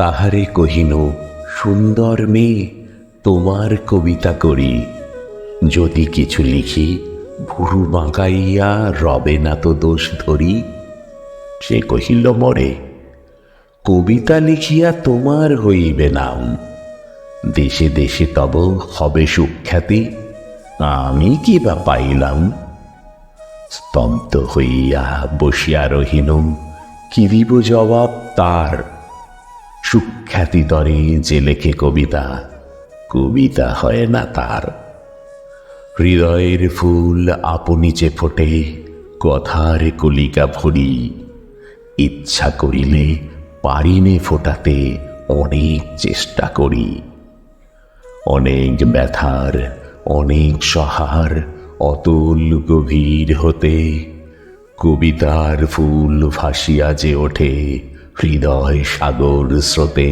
তাহারে কহিন সুন্দর মেয়ে, তোমার কবিতা করি। যদি কিছু লিখি, ভুরু বাঁকাইয়া রবে না তো দোষ ধরি? সে কহিল, মরে, কবিতা লিখিয়া তোমার হইবে নাম। দেশে দেশে তব হবে সুখ্যাতি, আমি কি বা পাইলাম? স্তব্ধ হইয়া বসিয়া রহিনুম কি দিব জবাব তার? সুখ্যাতি তরে যে লেখে কবিতা কবিতা হয় না তার। হৃদয়ের ফুল আপনি যে ফোটে, কথার কলিকা ভরি, ইচ্ছা করিলে পারিনে ফোটাতে অনেক চেষ্টা করি। অনেক ব্যথার, অনেক সহার, অতুল গভীর হতে, কবিতার ফুল ভাসিয়া যে ওঠে হৃদয় সাগর স্রোতে